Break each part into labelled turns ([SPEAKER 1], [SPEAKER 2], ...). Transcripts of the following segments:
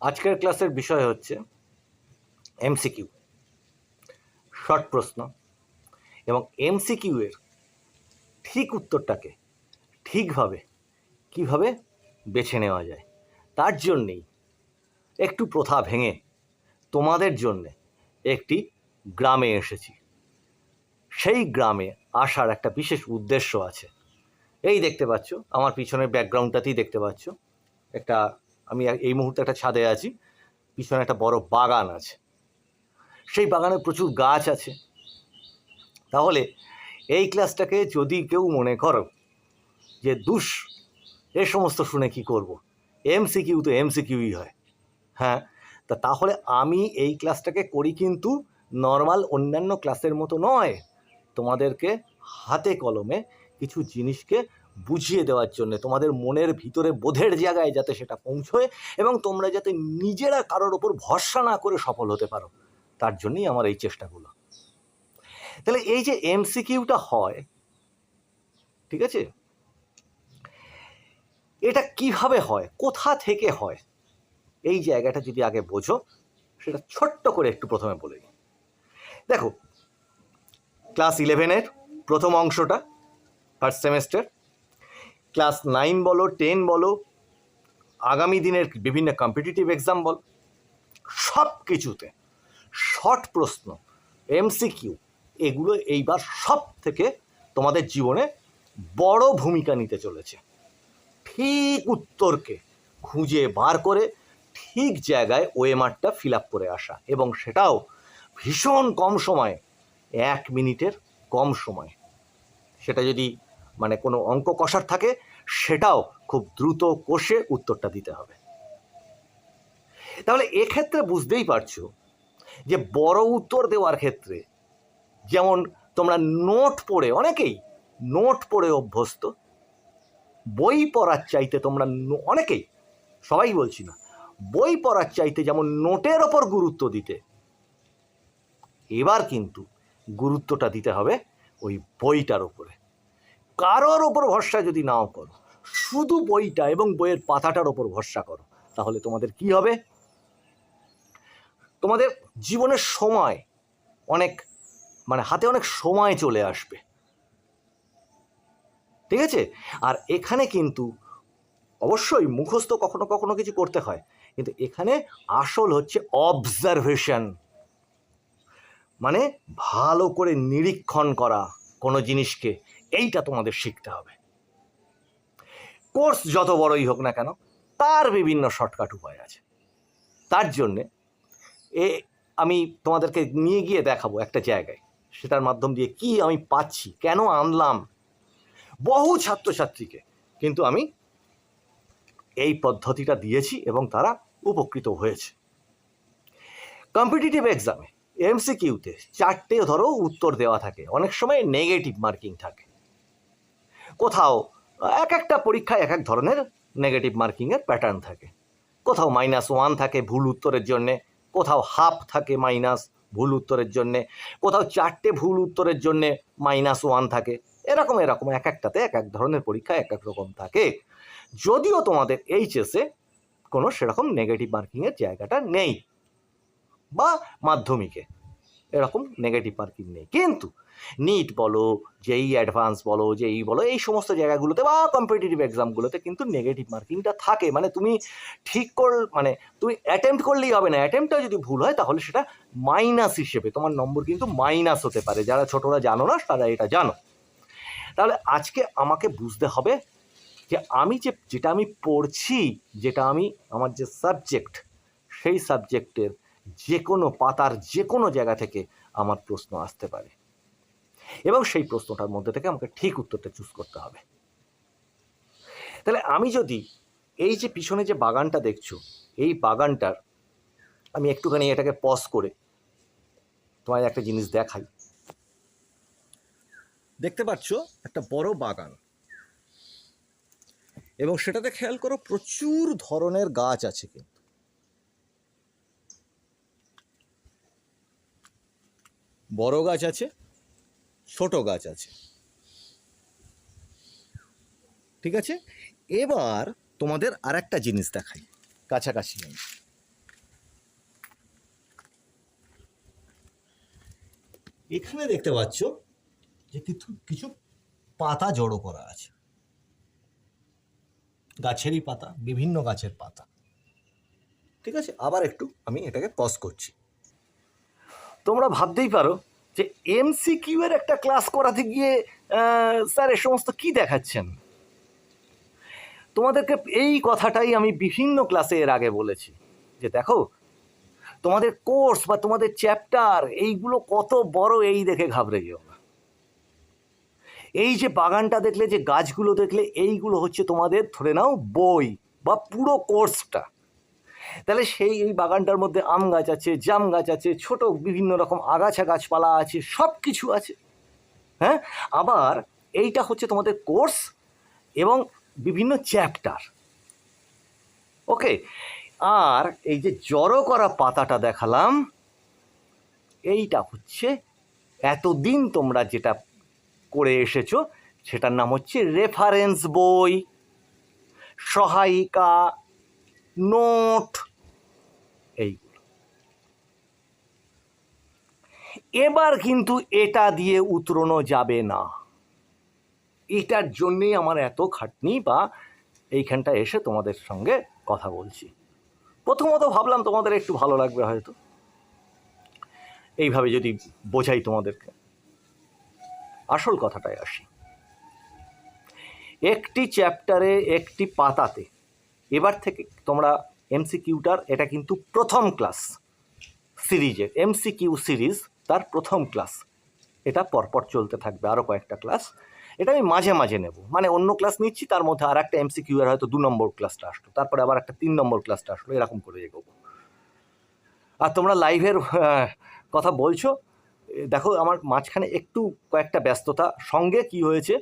[SPEAKER 1] আজকের ক্লাসের বিষয় হচ্ছে এমসিকিউ। শর্ট প্রশ্ন। এবং এমসিকিউ এর ঠিক উত্তরটাকে ঠিকভাবে কীভাবে বেছে নেওয়া যায়, তার জন্যেই একটু প্রথা ভেঙে তোমাদের জন্যে একটি গ্রামে এসেছি। সেই গ্রামে আসার একটা বিশেষ উদ্দেশ্য আছে। এই দেখতে পাচ্ছ, আমার পিছনের ব্যাকগ্রাউন্ডটাতেই দেখতে পাচ্ছ, একটা আমি এই মুহূর্তে একটা ছাদে আছি। পিছনে একটা বড় বাগান আছে। সেই বাগানে প্রচুর গাছ আছে। তাহলে এই ক্লাসটাকে যদি কেউ মনে করো যে দুষ এ সমস্ত শুনে কি করব? এমসিকিউ তো এমসিকিউই হয়। হ্যাঁ তা তাহলে আমি এই ক্লাসটাকে করি কিন্তু নর্মাল অন্যান্য ক্লাসের মতো নয়। তোমাদেরকে হাতে কলমে কিছু জিনিসকে বুঝিয়ে দেওয়ার জন্য, তোমাদের মনের ভিতরে বোধের জায়গায় যাতে সেটা পৌঁছয় এবং তোমরা যাতে নিজেরা কারোর ওপর ভরসা না করে সফল হতে পারো। তার জন্যই আমার এই চেষ্টাগুলো। তাহলে এই যে এমসিকিউটা হয়, ঠিক আছে? এটা কীভাবে হয়? কোথা থেকে হয়? এই জায়গাটা যদি আগে বোঝো, সেটা ছোট্ট করে একটু প্রথমে বলে দেখো, ক্লাস ইলেভেনের প্রথম অংশটা ফার্স্ট সেমেস্টার ক্লাস নাইন বলো, টেন বলো, আগামী দিনের বিভিন্ন কম্পিটিটিভ এক্সাম বল সব কিছুতে শর্ট প্রশ্ন এমসিকিউ এগুলো এইবার সব থেকে তোমাদের জীবনে বড় ভূমিকা নিতে চলেছে। ঠিক উত্তরকে খুঁজে বার করে ঠিক জায়গায় ওয়েমারটা ফিল আপ করে আসা এবং সেটাও ভীষণ কম সময়ে, এক মিনিটের কম সময়। সেটা যদি মানে কোনো অঙ্ক কষার থাকে, সেটাও খুব দ্রুত কষে উত্তরটা দিতে হবে। তাহলে এক্ষেত্রে বুঝতেই পারছ যে বড় উত্তর দেওয়ার ক্ষেত্রে যেমন তোমরা নোট পড়ে, অনেকেই নোট পড়ে অভ্যস্ত, বই পড়ার চাইতে তোমরা অনেকেই, সবাই বলছি না, বই পড়ার চাইতে যেমন নোটের ওপর গুরুত্ব দিতে, এবার কিন্তু গুরুত্বটা দিতে হবে ওই বইটার ওপরে। কারোর ওপর ভরসা যদি নাও করো, শুধু বইটা এবং বইয়ের পাতাটার ওপর ভরসা করো, তাহলে তোমাদের কি হবে? তোমাদের জীবনের সময় অনেক মানে হাতে অনেক সময় চলে আসবে। ঠিক আছে? আর এখানে কিন্তু অবশ্যই মুখস্থ কখনো কখনো কিছু করতে হয়, কিন্তু এখানে আসল হচ্ছে অবজারভেশন মানে ভালো করে নিরীক্ষণ করা কোনো জিনিসকে এইটা তোমাদের শিখতে হবে। কোর্স যত বড়ই হোক না কেন, তার বিভিন্ন শর্টকাট উপায় আছে। তার জন্যে এ আমি তোমাদেরকে নিয়ে গিয়ে দেখাবো একটা জায়গায়। সেটার মাধ্যম দিয়ে কি আমি পাচ্ছি, কেন আনলাম। বহু ছাত্রছাত্রীকে কিন্তু আমি এই পদ্ধতিটা দিয়েছি এবং তারা উপকৃত হয়েছে। কম্পিটিটিভ এক্সামে, এমসিকিউতে চারটে ধরো উত্তর দেওয়া থাকে। অনেক সময় নেগেটিভ মার্কিং থাকে। কোথাও এক একটা পরীক্ষায় এক এক ধরনের নেগেটিভ মার্কিংয়ের প্যাটার্ন থাকে। কোথাও মাইনাস ওয়ান থাকে ভুল উত্তরের জন্যে, কোথাও হাফ থাকে মাইনাস ভুল উত্তরের জন্যে, কোথাও চারটে ভুল উত্তরের জন্যে মাইনাস ওয়ান থাকে। এরকম এরকম এক একটাতে এক এক ধরনের পরীক্ষা এক এক রকম থাকে। যদিও তোমাদের এইচএসে কোনো সেরকম নেগেটিভ মার্কিংয়ের জায়গাটা নেই, বা মাধ্যমিকে এরকম নেগেটিভ মার্কিং নেই। কিন্তু নিট বলো যেই অ্যাডভান্স বলো যেই বলো, এই সমস্ত জায়গাগুলোতে বা কম্পিটিটিভ এক্সামগুলোতে কিন্তু নেগেটিভ মার্কিংটা থাকে। মানে তুমি ঠিক কর মানে তুমি অ্যাটেম্প্ট করলেই হবে না। অ্যাটেম্পটা যদি ভুল হয়, তাহলে সেটা মাইনাস হিসেবে, তোমার নম্বর কিন্তু মাইনাস হতে পারে। যারা ছোটরা জানো না, তারা এটা জানো। তাহলে আজকে আমাকে বুঝতে হবে যে আমি যে, যেটা আমি পড়ছি, যেটা আমি, আমার যে সাবজেক্ট সেই সাবজেক্টের যে কোনো পাতার যে কোনো জায়গা থেকে আমার প্রশ্ন আসতে পারে। এবং সেই প্রশ্নটার মধ্যে থেকে আমাকে ঠিক উত্তরটা চুজ করতে হবে। তাহলে আমি যদি এই যে পিছনে যে বাগানটা দেখছ, এই বাগানটার আমি একটুখানি এটাকে পজ করে তোমায় একটা জিনিস দেখাই। দেখতে পাচ্ছ একটা বড় বাগান। এবং সেটাতে খেয়াল করো প্রচুর ধরনের গাছ আছে কিন্তু। বড় গাছ আছে ছোট গাছ আছে। ঠিক আছে? এবার তোমাদের আর একটা জিনিস দেখাই। কাছাকাছি আমি এখানে দেখতে পাচ্ছ যে কিছু কিছু পাতা জড়ো করা আছে। গাছেরই পাতা, বিভিন্ন গাছের পাতা। ঠিক আছে? আবার একটু আমি এটাকে পজ করছি। তোমরা ভাবতেই পারো যে এমসিকিউ এর একটা ক্লাস করাতে গিয়ে স্যার এ সমস্ত কি দেখাচ্ছেন? তোমাদেরকে এই কথাটাই আমি বিভিন্ন ক্লাসে এর আগে বলেছি। যে দেখো, তোমাদের কোর্স বা তোমাদের চ্যাপ্টার এইগুলো কত বড়, এই দেখে ঘাবড়ে যেও না। এই যে বাগানটা দেখলে, যে গাছগুলো দেখলে, এইগুলো হচ্ছে তোমাদের ধরে নাও বই বা পুরো কোর্সটা তাহলে সেই এই বাগানটার মধ্যে আম গাছ আছে, জাম গাছ আছে, ছোট বিভিন্ন রকম আগাছা গাছপালা আছে সব কিছু আছে। হ্যাঁ? আবার এইটা হচ্ছে তোমাদের কোর্স এবং বিভিন্ন চ্যাপ্টার। ওকে? আর এই যে জড়ো করা পাতাটা দেখালাম, এইটা হচ্ছে এতদিন তোমরা যেটা করে এসেছ, সেটার নাম হচ্ছে রেফারেন্স বই। সহায়িকা নোট এইগুলো। এবার কিন্তু এটা দিয়ে উতরনো যাবে না। এটার জন্যেই আমার এত খাটনি বা এইখানটা এসে তোমাদের সঙ্গে কথা বলছি। প্রথমত ভাবলাম তোমাদের একটু ভালো লাগবে হয়তো। এইভাবে যদি বোঝাই তোমাদেরকে। আসল কথাটায় আসি। একটি চ্যাপ্টারে একটি পাতাতে এবার থেকে তোমরা এমসিকিউটার, এটা কিন্তু প্রথম ক্লাস সিরিজের। এমসিকিউ সিরিজ, তার প্রথম ক্লাস। এটা পরপর চলতে থাকবে আরও কয়েকটা ক্লাস। এটা আমি মাঝে মাঝে নেব। মানে অন্য ক্লাস নিচ্ছি, তার মধ্যে আর একটা এমসিকিউ এর হয়তো দু নম্বর ক্লাসটা আসলো। তারপরে আবার একটা তিন নম্বর ক্লাসটা আসলো, এরকম করে এগোবো। আর তোমরা লাইভের কথা বলছো দেখো আমার মাঝখানে একটু কয়েকটা ব্যস্ততা। সঙ্গে কি হয়েছে?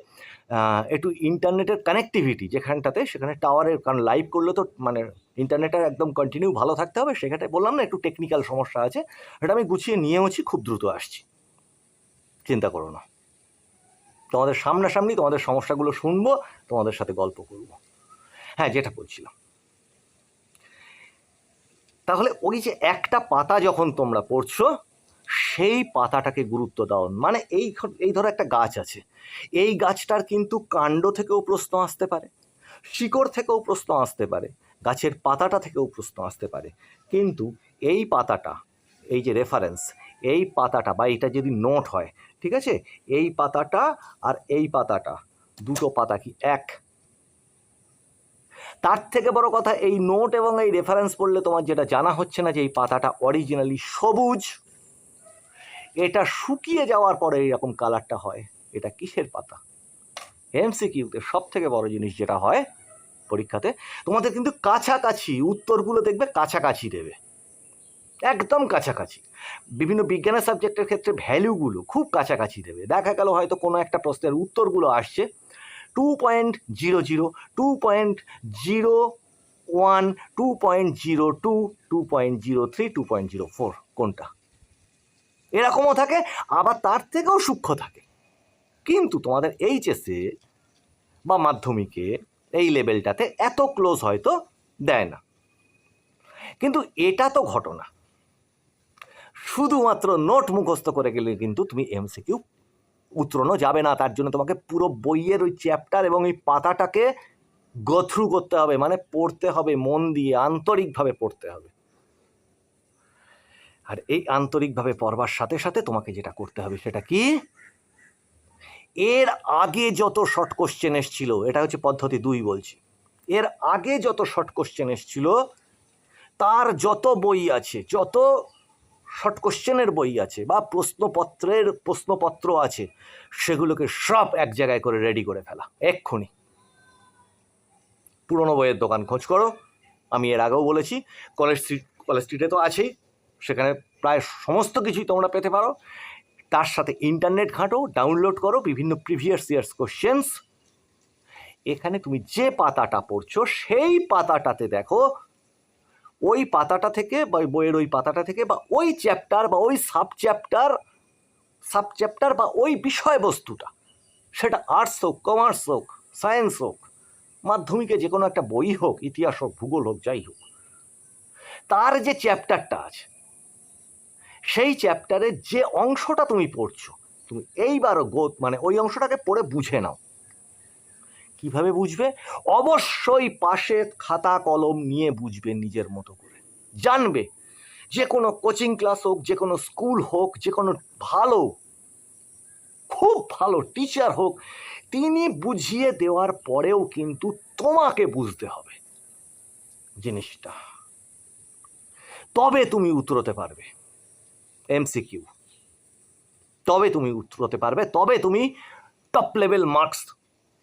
[SPEAKER 1] একটু ইন্টারনেটের কানেক্টিভিটি যেখানটাতে, সেখানে টাওয়ারের কারণ লাইভ করলে তো মানে ইন্টারনেটের একদম কন্টিনিউ ভালো থাকতে হবে। সেখানে বললাম না, একটু টেকনিক্যাল সমস্যা আছে। এটা আমি গুছিয়ে নিয়েওছি খুব দ্রুত আসছি। চিন্তা করো না। তোমাদের সামনাসামনি তোমাদের সমস্যাগুলো শুনব, তোমাদের সাথে গল্প করব। হ্যাঁ যেটা বলছিলাম। তাহলে ওই যে একটা পাতা যখন তোমরা পড়ছো সেই পাতাটাকে গুরুত্ব দাও। মানে এই এই ধরো একটা গাছ আছে। এই গাছটার কিন্তু কাণ্ড থেকেও প্রশ্ন আসতে পারে, শিকড় থেকেও প্রশ্ন আসতে পারে, গাছের পাতাটা থেকেও প্রশ্ন আসতে পারে। কিন্তু এই পাতাটা, এই যে রেফারেন্স এই পাতাটা বা এটা যদি নোট হয়, ঠিক আছে? এই পাতাটা আর এই পাতাটা, দুটো পাতা কি এক? তার থেকে বড় কথা এই নোট এবং এই রেফারেন্স পড়লে তোমার যেটা জানা হচ্ছে না যে এই পাতাটা অরিজিনালি সবুজ এটা শুকিয়ে যাওয়ার পরে এইরকম কালারটা হয়, এটা কিসের পাতা? এমসিকিউতে সব থেকে বড় জিনিস যেটা হয় পরীক্ষাতে, তোমাদের কিন্তু কাছাকাছি, উত্তরগুলো দেখবে কাছাকাছি দেবে। একদম কাছাকাছি। বিভিন্ন বিজ্ঞানের সাবজেক্টের ক্ষেত্রে ভ্যালুগুলো খুব কাছাকাছি দেবে। দেখা গেল হয়তো কোনো একটা প্রশ্নের উত্তরগুলো আসছে। Two point zero zero two point zero one two point zero two two point zero three two point zero four কোনটা? এরকমও থাকে, আবার তার থেকেও সূক্ষ্ম থাকে। কিন্তু তোমাদের এইচএসে বা মাধ্যমিকে এই লেভেলটাতে এত ক্লোজ হয়তো দেয় না। কিন্তু এটা তো ঘটনা। শুধুমাত্র নোট মুখস্থ করে গেলে কিন্তু তুমি এমসিকিউ উতরনো যাবে না, তার জন্য তোমাকে পুরো বইয়ের ওই চ্যাপ্টার এবং ওই পাতাটাকে গথ্রু করতে হবে মানে পড়তে হবে, মন দিয়ে, আন্তরিকভাবে পড়তে হবে। আর এই আন্তরিকভাবে পড়বার সাথে সাথে তোমাকে যেটা করতে হবে সেটা কি? এর আগে যত শর্ট কোশ্চেন এসছিল, এটা হচ্ছে পদ্ধতি দুই বলছি। এর আগে যত শর্ট কোশ্চেন এসছিল, তার যত বই আছে, যত শর্ট কোশ্চেনের বই আছে বা প্রশ্নপত্রের প্রশ্নপত্র আছে, সেগুলোকে সব এক জায়গায় করে রেডি করে ফেলা, এক্ষুনি। পুরনো বইয়ের দোকান খোঁজ করো। আমি এর আগেও বলেছি কলেজ স্ট্রিট কলেজ স্ট্রিটে তো আছেই। সেখানে প্রায় সমস্ত কিছুই তোমরা পেতে পারো। তার সাথে ইন্টারনেট ঘাঁটো ডাউনলোড করো বিভিন্ন প্রিভিয়াস ইয়ার্স কোশ্চেন্স এখানে তুমি যে পাতাটা পড়ছো, সেই পাতাটাতে দেখো, ওই পাতাটা থেকে বা বইয়ের ওই পাতাটা থেকে বা ওই চ্যাপ্টার বা ওই সাব চ্যাপ্টার সাব চ্যাপ্টার বা ওই বিষয়বস্তুটা, সেটা আর্টস হোক কমার্স হোক সায়েন্স হোক, মাধ্যমিকে যে কোনো একটা বই হোক, ইতিহাস হোক, ভূগোল হোক, যাই হোক, তার যে চ্যাপ্টারটা আছে সেই চ্যাপ্টারের যে অংশটা তুমি পড়ছো, তুমি এইবারও গো মানে ওই অংশটাকে পড়ে বুঝে নাও। কীভাবে বুঝবে? অবশ্যই পাশে খাতা কলম নিয়ে বুঝবে নিজের মতো করে। জানবে, যে কোনো কোচিং ক্লাস হোক, যে কোনো স্কুল হোক, যে কোনো ভালো, খুব ভালো টিচার হোক, তিনি বুঝিয়ে দেওয়ার পরেও কিন্তু তোমাকে বুঝতে হবে জিনিসটা। তবে তুমি উতরোতে পারবে। এমসিকিউ তবে তুমি উতরোতে পারবে, তবে তুমি top level marks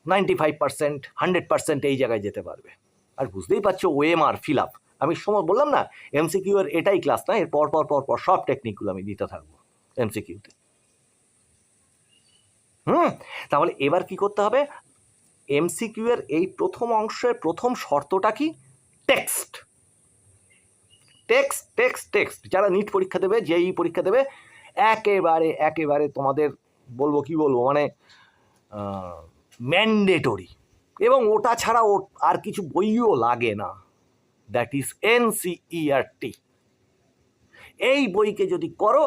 [SPEAKER 1] ninety five percent hundred percent এই জায়গায় যেতে পারবে। আর বুঝতেই পারছ ওএমআর ফিল আপ আমি সময় বললাম না এমসিকিউ এর এটাই ক্লাস না, এর পর পর পর পর সব টেকনিকগুলো আমি দিতে থাকব এমসিকিউতে হুম, তাহলে এবার কি করতে হবে? এমসিকিউ এর এই প্রথম অংশের প্রথম শর্তটা কি? Text text text text. যারা নিট পরীক্ষা দেবে যেই পরীক্ষা দেবে, একেবারে একেবারে তোমাদের বলব, কি বলব? মানে ম্যান্ডেটরি এবং ওটা ছাড়া ও আর কিছু বইও লাগে না। দ্যাট ইজ এন এনসিইআরটি এই বইকে যদি করো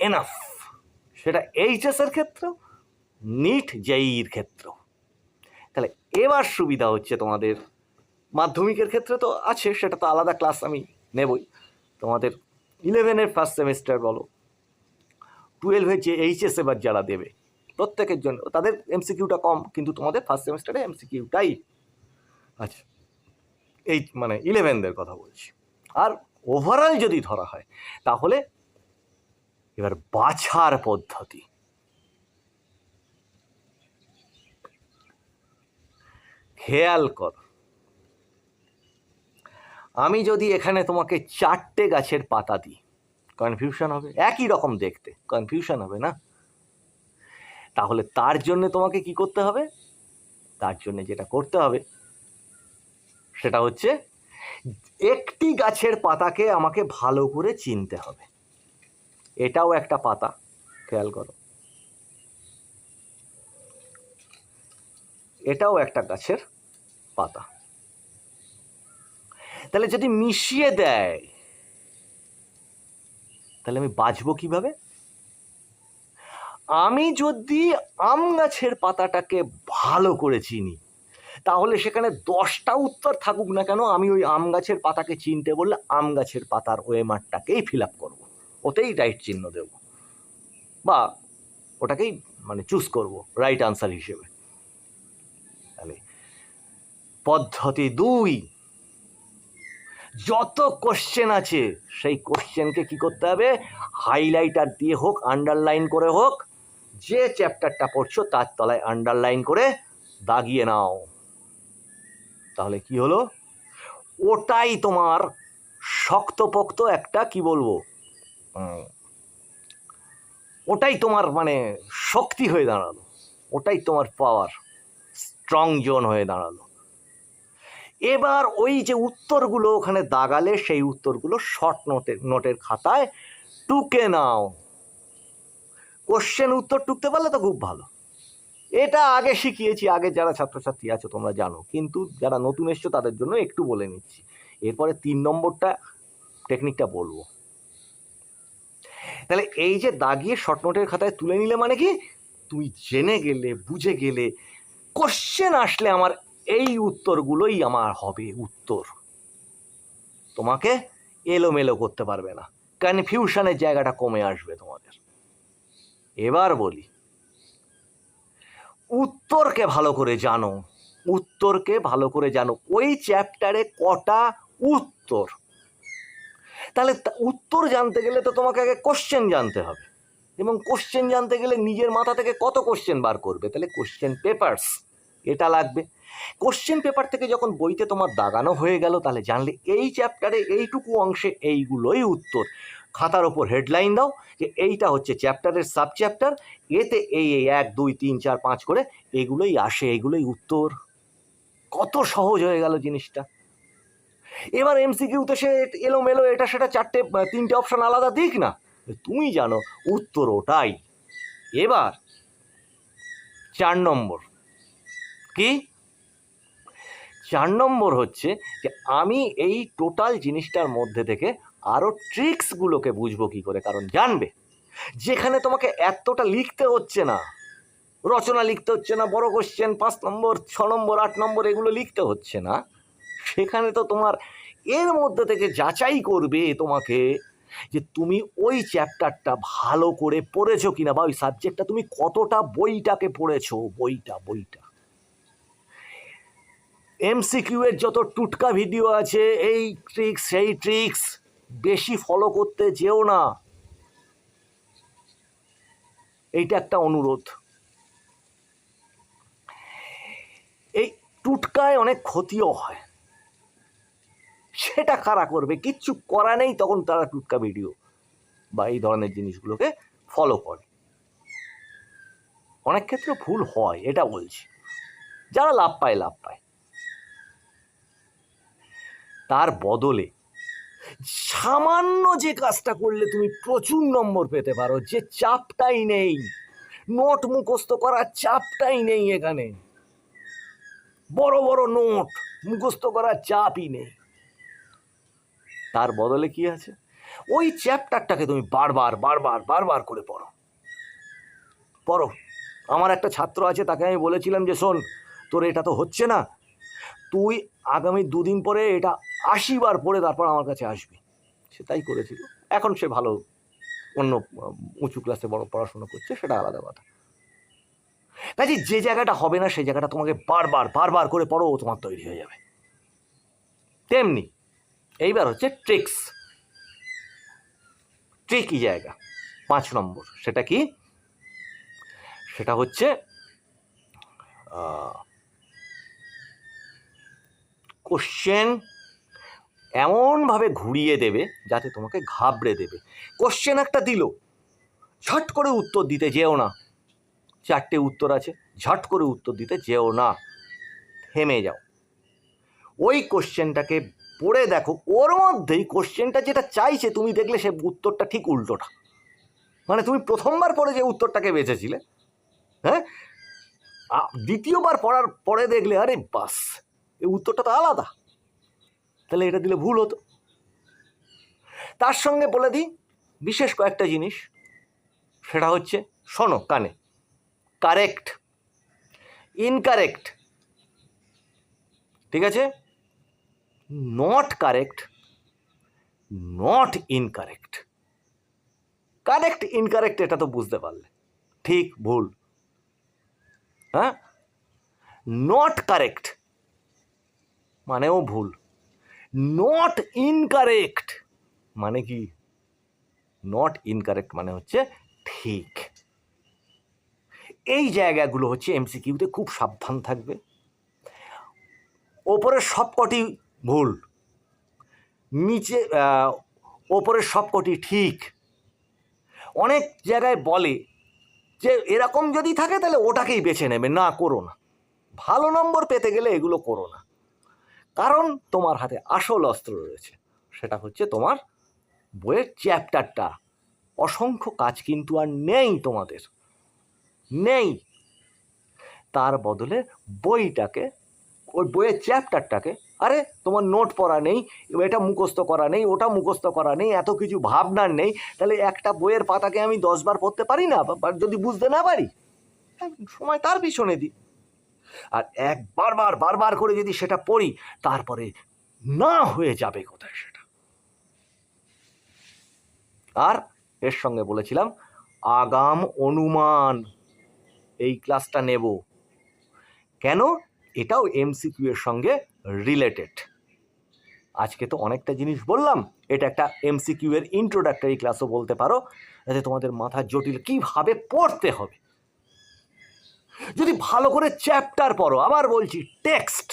[SPEAKER 1] এনাফ সেটা এইচএস এর ক্ষেত্রেও নিট জেইর ক্ষেত্র। তাহলে এবার সুবিধা হচ্ছে তোমাদের। মাধ্যমিকের ক্ষেত্রে তো আছে, সেটা তো আলাদা ক্লাস আমি নেবই। তোমাদের ইলেভেনের ফার্স্ট সেমিস্টার বলো। টুয়েলভের যে এইচএস এবার যারা দেবে প্রত্যেকের জন্য তাদের এমসিকিউটা কম কিন্তু তোমাদের ফার্স্ট সেমিস্টারে এমসিকিউটাই আচ্ছা। এই মানে ইলেভেনদের কথা বলছি। আর ওভারঅল যদি ধরা হয় তাহলে এবার বাছার পদ্ধতি। খেয়াল কর। আমি যদি এখানে তোমাকে চারটে গাছের পাতা দিই কনফিউশন হবে। একই রকম দেখতে কনফিউশন হবে না? তাহলে তার জন্য তোমাকে কি করতে হবে? তার জন্য যেটা করতে হবে, সেটা হচ্ছে একটি গাছের পাতাকে আমাকে ভালো করে চিনতে হবে। এটাও একটা পাতা, খেয়াল করো। এটাও একটা গাছের পাতা। তাহলে যদি মিশিয়ে দেয়, তাহলে আমি বাঁচবো কীভাবে? আমি যদি আম গাছের পাতাটাকে ভালো করে চিনি, তাহলে সেখানে দশটা উত্তর থাকুক না কেন, আমি ওই আম গাছের পাতাকে চিনতে বললে আম গাছের পাতার ওয়েমারটাকেই ফিল আপ করব। ওতেই রাইট চিহ্ন দেব। বা ওটাকেই মানে চুজ করব রাইট আনসার হিসেবে। তাহলে পদ্ধতি দুই যত কোশ্চেন আছে, সেই কোশ্চেনকে কি করতে হবে? হাইলাইটার দিয়ে হোক আন্ডারলাইন করে হোক, যে চ্যাপ্টারটা পড়ছো তার তলায় আন্ডারলাইন করে দাগিয়ে নাও। তাহলে কি হলো? ওটাই তোমার শক্তপোক্ত একটা কি বলব? ওটাই তোমার মানে শক্তি হয়ে দাঁড়াল। ওটাই তোমার পাওয়ার স্ট্রং জোন হয়ে দাঁড়াল। এবার ওই যে উত্তরগুলো ওখানে দাগালে, সেই উত্তরগুলো শর্ট নোটের নোটের খাতায় টুকে নাও। কোশ্চেন উত্তর টুকতে পারলে তো খুব ভালো। এটা আগে শিখিয়েছি, আগে যারা ছাত্রছাত্রী আছো তোমরা জানো। কিন্তু যারা নতুন এসছো তাদের জন্য একটু বলে নিচ্ছি। এরপরে তিন নম্বরটা টেকনিকটা বলব। তাহলে এই যে দাগিয়ে শর্ট নোটের খাতায় তুলে নিলে মানে কি? তুমি জেনে গেলে, বুঝে গেলে কোশ্চেন আসলে আমার এই উত্তরগুলোই আমার হবে উত্তর। তোমাকে এলোমেলো করতে পারবে না। কনফিউশনের জায়গাটা কমে আসবে তোমাদের। এবার বলি, উত্তরকে ভালো করে জানো। উত্তরকে ভালো করে জানো। ওই চ্যাপ্টারে কটা উত্তর? তাহলে উত্তর জানতে গেলে তো তোমাকে আগে কোশ্চেন জানতে হবে। এবং কোশ্চেন জানতে গেলে নিজের মাথা থেকে কত কোশ্চেন বার করবে? তাহলে কোশ্চেন পেপারস এটা লাগবে। কোশ্চেন পেপার থেকে যখন বইতে তোমার দাগানো হয়ে গেল, তাহলে জানলে এই চ্যাপ্টারে এইটুকু অংশে এইগুলোই উত্তর। খাতার ওপর হেডলাইন দাও যে এইটা হচ্ছে চ্যাপ্টারের সাব চ্যাপ্টার এতে এই এই এক, দুই, তিন, চার, পাঁচ করে এগুলোই আসে, এগুলোই উত্তর। কত সহজ হয়ে গেল জিনিসটা। এবার এমসিকিউতে সে এলোমেলো এটা সেটা চারটে তিনটে অপশান আলাদা দিক না। তুমি জানো উত্তর ওটাই। এবার চার নম্বর। কি? চার নম্বর হচ্ছে যে আমি এই টোটাল জিনিসটার মধ্যে থেকে আরও ট্রিক্সগুলোকে বুঝব কি করে? কারণ জানবে, যেখানে তোমাকে এতটা লিখতে হচ্ছে না। রচনা লিখতে হচ্ছে না, বড় কোশ্চেন পাঁচ নম্বর, ছ নম্বর, আট নম্বর এগুলো লিখতে হচ্ছে না। সেখানে তো তোমার এর মধ্যে থেকে যাচাই করবে তোমাকে যে তুমি ওই চ্যাপ্টারটা ভালো করে পড়েছো কিনা বা ওই সাবজেক্টটা তুমি কতটা বইটাকে পড়েছো। বইটা বইটা। এমসিকিউ এর যত টুটকা ভিডিও আছে, এই ট্রিক্স সেই ট্রিক্স বেশি ফলো করতে যেও না। এইটা একটা অনুরোধ। এই টুটকায় অনেক ক্ষতিও হয়। সেটা কারা করবে? কিচ্ছু করা নেই, তখন তারা টুটকা ভিডিও বা এই ধরনের জিনিসগুলোকে ফলো করে। অনেক ক্ষেত্রে ভুল হয়, এটা বলছি। যারা লাভ পায় লাভ পায়। তার বদলে সামান্য যে কাজটা করলে তুমি প্রচুর নম্বর পেতে পারো, যে চাপটাই নেই। নোট মুখস্থ করার চাপটাই নেই এখানে। বড় বড় নোট মুখস্থ করার চাপই নেই। তার বদলে কি আছে? ওই চ্যাপ্টারটাকে তুমি বারবার বারবার বারবার করে পড়ো। পড়ো। আমার একটা ছাত্র আছে, তাকে আমি বলেছিলাম যে, শোন, তোর এটা তো হচ্ছে না তুই আগামী দুদিন পরে এটা আশি পরে তারপর আমার কাছে আসবি। সে তাই করেছিল। এখন সে ভালো, অন্য উঁচু ক্লাসে বড় পড়াশোনা করছে, সেটা আলাদা কথা। কাজে যে জায়গাটা হবে না, সেই জায়গাটা তোমাকে বারবার বারবার করে পড়ো তোমার তৈরি হয়ে যাবে। তেমনি, এইবার হচ্ছে ট্রিক্স ট্রিকি জায়গা, পাঁচ নম্বর। সেটা কি? সেটা হচ্ছে কোশ্চেন এমনভাবে ঘুরিয়ে দেবে যাতে তোমাকে ঘাবড়ে দেবে। কোশ্চেন একটা দিল। ঝট করে উত্তর দিতে যেও না। চারটে উত্তর আছে। ঝট করে উত্তর দিতে যেও না। থেমে যাও। ওই কোশ্চেনটাকে পড়ে দেখো। ওর মধ্যেই কোশ্চেনটা যেটা চাইছে, তুমি দেখলে সে উত্তরটা ঠিক উল্টোটা। মানে তুমি প্রথমবার পড়ে যে উত্তরটাকে বেঁচেছিলে হ্যাঁ? দ্বিতীয়বার পড়ার পরে দেখলে, আরে বাস! এই উত্তরটা তো আলাদা। তাহলে এটা দিলে ভুল হতো। তার সঙ্গে বলে দিই, বিশেষ কয়েকটা জিনিস। সেটা হচ্ছে, শোনো কানে। কারেক্ট ইনকারেক্ট ঠিক আছে? Not correct not incorrect correct incorrect এটা তো বুঝতে পারলে। ঠিক, ভুল। হ্যাঁ? নট কারেক্ট মানেও ভুল। নট ইনকারেক্ট মানে কি? নট ইনকারেক্ট মানে হচ্ছে ঠিক। এই জায়গাগুলো হচ্ছে এমসিকিউতে খুব সাবধান থাকবে। ওপরের সবকটি ভুল। নিচে ওপরের সবকটি ঠিক। অনেক জায়গায় বলে যে, এরকম যদি থাকে তাহলে ওটাকেই বেছে নেবে। না, করো না। ভালো নম্বর পেতে গেলে এগুলো করো না। কারণ তোমার হাতে আসল অস্ত্র রয়েছে। সেটা হচ্ছে তোমার বইয়ের চ্যাপ্টারটা। অসংখ্য কাজ কিন্তু আর নেই তোমাদের। নেই। তার বদলে বইটাকে ওই বইয়ের চ্যাপ্টারটাকে আরে তোমার নোট পড়া নেই এটা মুখস্থ করা নেই ওটা মুখস্থ করা নেই এত কিছু ভাবনার নেই তাহলে একটা বইয়ের পাতাকে আমি দশবার পড়তে পারি না? যদি বুঝতে না পারি? হ্যাঁ, সময় তার পিছনে দিই আর এক বারবার বারবার করে যদি সেটা পড়ি, তারপরে না হয়ে যাবে কোথায় সেটা। আর এর সঙ্গে বলেছিলাম, আগাম অনুমান, এই ক্লাসটা নেব। কেন? এটাও এমসিকিউ এর সঙ্গে রিলেটেড আজকে তো অনেকটা জিনিস বললাম, এটা একটা এমসিকিউ এর ইন্ট্রোডাক্টরি ক্লাসও বলতে পারো। যাতে তোমাদের মাথার জটিল, কীভাবে পড়তে হবে? যদি ভালো করে চ্যাপ্টার পড়ো, আবার বলছি টেক্সট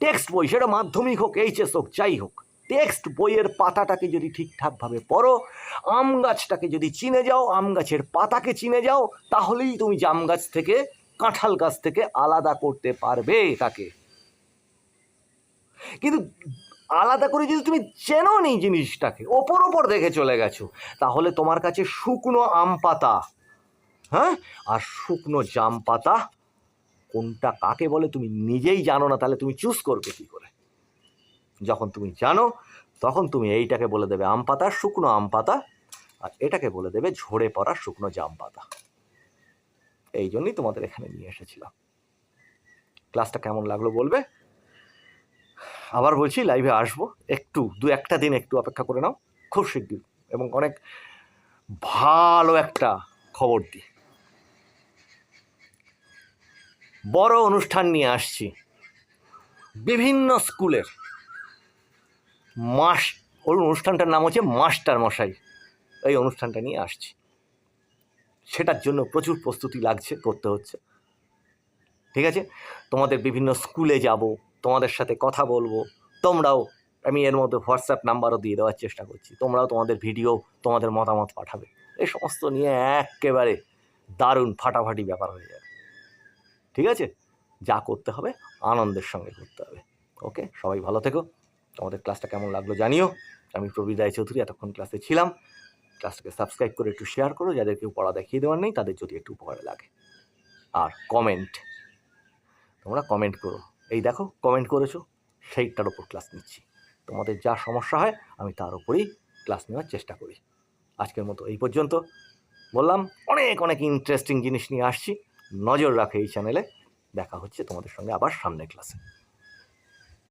[SPEAKER 1] টেক্সট বই, সেটা মাধ্যমিক হোক এইচএস হোক, যাই হোক টেক্সট বইয়ের পাতাটাকে যদি ঠিকঠাকভাবে পড়ো, আম গাছটাকে যদি চিনে যাও, আম গাছের পাতাকে চিনে যাও, তাহলেই তুমি জাম গাছ থেকে, কাঁঠাল গাছ থেকে আলাদা করতে পারবে তাকে। কিন্তু আলাদা করে যদি তুমি চেনো নি জিনিসটাকে, ওপর ওপর দেখে চলে গেছো, তাহলে তোমার কাছে শুকনো আম পাতা হ্যাঁ? আর শুকনো জাম পাতা, কোনটা কাকে বলে তুমি নিজেই জানো না, তাহলে তুমি চুজ করবে কি করে? যখন তুমি জানো, তখন তুমি এইটাকে বলে দেবে আম পাতা, শুকনো আম পাতা, আর এটাকে বলে দেবে ঝরে পড়া শুকনো জাম পাতা। এই জন্যই তোমাদের এখানে নিয়ে এসেছিলাম। ক্লাসটা কেমন লাগল বলবে? আবার বলছি লাইভে আসব। একটু, দু একটা দিন একটু অপেক্ষা করে নাও। খুব শিগগির। এবং অনেক ভালো একটা খবর দিই। বড় অনুষ্ঠান নিয়ে আসছি। বিভিন্ন স্কুলের মাস ওর অনুষ্ঠানটার নাম হচ্ছে মাস্টার মশাই। এই অনুষ্ঠানটা নিয়ে আসছি। সেটার জন্য প্রচুর প্রস্তুতি লাগছে, করতে হচ্ছে। ঠিক আছে? তোমাদের বিভিন্ন স্কুলে যাব, তোমাদের সাথে কথা বলব। তোমরাও, আমি এর মধ্যে হোয়াটসঅ্যাপ নাম্বারও দিয়ে দেওয়ার চেষ্টা করছি। তোমরাও তোমাদের ভিডিও, তোমাদের মতামত পাঠাবে। এই সমস্ত নিয়ে একেবারে দারুণ ফাটাফাটি ব্যাপার হয়ে যাবে। ঠিক আছে? যা করতে হবে, আনন্দের সঙ্গে করতে হবে। ওকে সবাই ভালো থেকো। তোমাদের ক্লাসটা কেমন লাগল জানিও। আমি প্রবীর রায় চৌধুরী এতক্ষণ ক্লাসে ছিলাম। ক্লাসটাকে সাবস্ক্রাইব করে একটু শেয়ার করো। যাদের কেউ পড়া দেখিয়ে দেওয়ার নেই, তাদের যদি একটু উপকারে লাগে। আর কমেন্ট তোমরা কমেন্ট করো। এই দেখো কমেন্ট করেছ, সেইটার ওপর ক্লাস নিচ্ছি। তোমাদের যা সমস্যা হয়, আমি তার উপরেই ক্লাস নেওয়ার চেষ্টা করি। আজকের মতো এই পর্যন্ত। বললাম, অনেক অনেক ইন্টারেস্টিং জিনিস নিয়ে আসছি। নজর রাখে এই চ্যানেলে দেখা হচ্ছে তোমাদের সঙ্গে আবার সামনের ক্লাসে